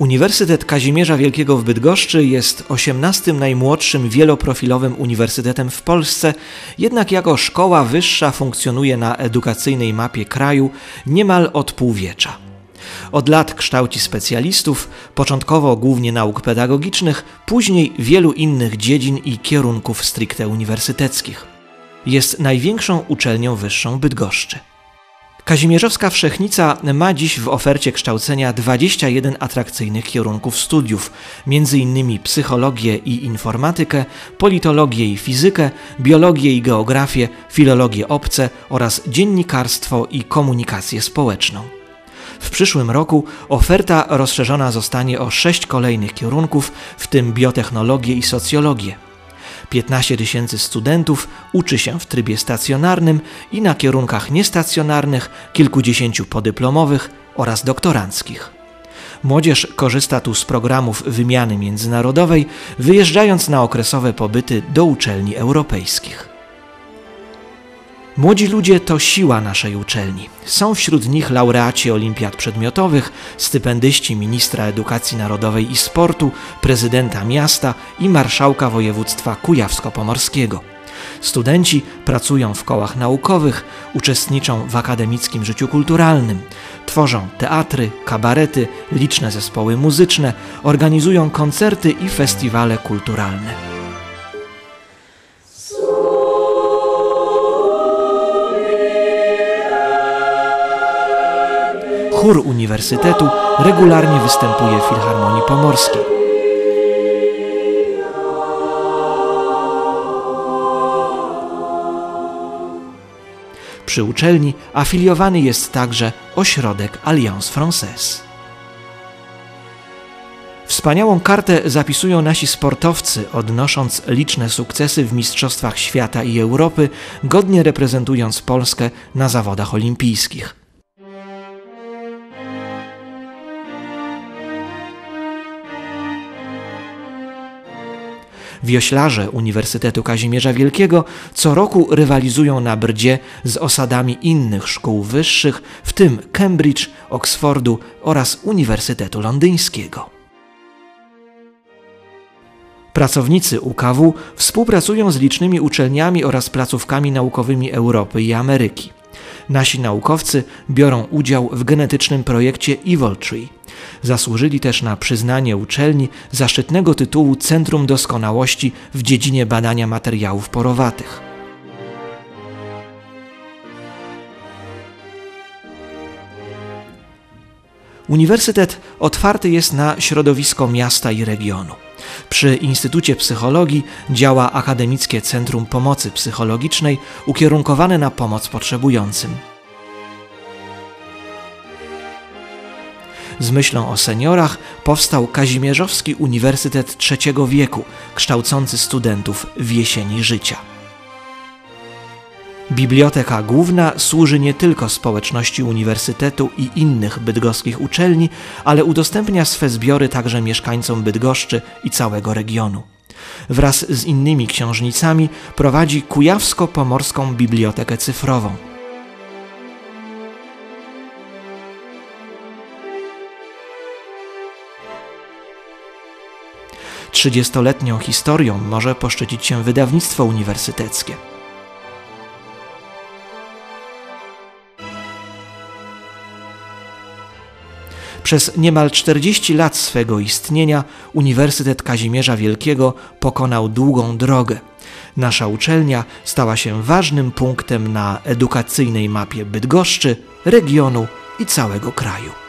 Uniwersytet Kazimierza Wielkiego w Bydgoszczy jest 18 najmłodszym wieloprofilowym uniwersytetem w Polsce, jednak jako szkoła wyższa funkcjonuje na edukacyjnej mapie kraju niemal od półwiecza. Od lat kształci specjalistów, początkowo głównie nauk pedagogicznych, później wielu innych dziedzin i kierunków stricte uniwersyteckich. Jest największą uczelnią wyższą Bydgoszczy. Kazimierzowska Wszechnica ma dziś w ofercie kształcenia 21 atrakcyjnych kierunków studiów, m.in. psychologię i informatykę, politologię i fizykę, biologię i geografię, filologię obce oraz dziennikarstwo i komunikację społeczną. W przyszłym roku oferta rozszerzona zostanie o sześć kolejnych kierunków, w tym biotechnologię i socjologię. 15 tysięcy studentów uczy się w trybie stacjonarnym i na kierunkach niestacjonarnych, kilkudziesięciu podyplomowych oraz doktoranckich. Młodzież korzysta tu z programów wymiany międzynarodowej, wyjeżdżając na okresowe pobyty do uczelni europejskich. Młodzi ludzie to siła naszej uczelni. Są wśród nich laureaci olimpiad przedmiotowych, stypendyści ministra edukacji narodowej i sportu, prezydenta miasta i marszałka województwa kujawsko-pomorskiego. Studenci pracują w kołach naukowych, uczestniczą w akademickim życiu kulturalnym, tworzą teatry, kabarety, liczne zespoły muzyczne, organizują koncerty i festiwale kulturalne. Chór uniwersytetu regularnie występuje w Filharmonii Pomorskiej. Przy uczelni afiliowany jest także ośrodek Alliance Française. Wspaniałą kartę zapisują nasi sportowcy, odnosząc liczne sukcesy w Mistrzostwach Świata i Europy, godnie reprezentując Polskę na zawodach olimpijskich. Wioślarze Uniwersytetu Kazimierza Wielkiego co roku rywalizują na brdzie z osadami innych szkół wyższych, w tym Cambridge, Oxfordu oraz Uniwersytetu Londyńskiego. Pracownicy UKW współpracują z licznymi uczelniami oraz placówkami naukowymi Europy i Ameryki. Nasi naukowcy biorą udział w genetycznym projekcie Evil Tree. Zasłużyli też na przyznanie uczelni zaszczytnego tytułu Centrum Doskonałości w dziedzinie badania materiałów porowatych. Uniwersytet otwarty jest na środowisko miasta i regionu. Przy Instytucie Psychologii działa Akademickie Centrum Pomocy Psychologicznej ukierunkowane na pomoc potrzebującym. Z myślą o seniorach powstał Kazimierzowski Uniwersytet Trzeciego Wieku, kształcący studentów w jesieni życia. Biblioteka Główna służy nie tylko społeczności uniwersytetu i innych bydgoskich uczelni, ale udostępnia swe zbiory także mieszkańcom Bydgoszczy i całego regionu. Wraz z innymi książnicami prowadzi Kujawsko-Pomorską Bibliotekę Cyfrową. Trzydziestoletnią historią może poszczycić się wydawnictwo uniwersyteckie. Przez niemal 40 lat swego istnienia Uniwersytet Kazimierza Wielkiego pokonał długą drogę. Nasza uczelnia stała się ważnym punktem na edukacyjnej mapie Bydgoszczy, regionu i całego kraju.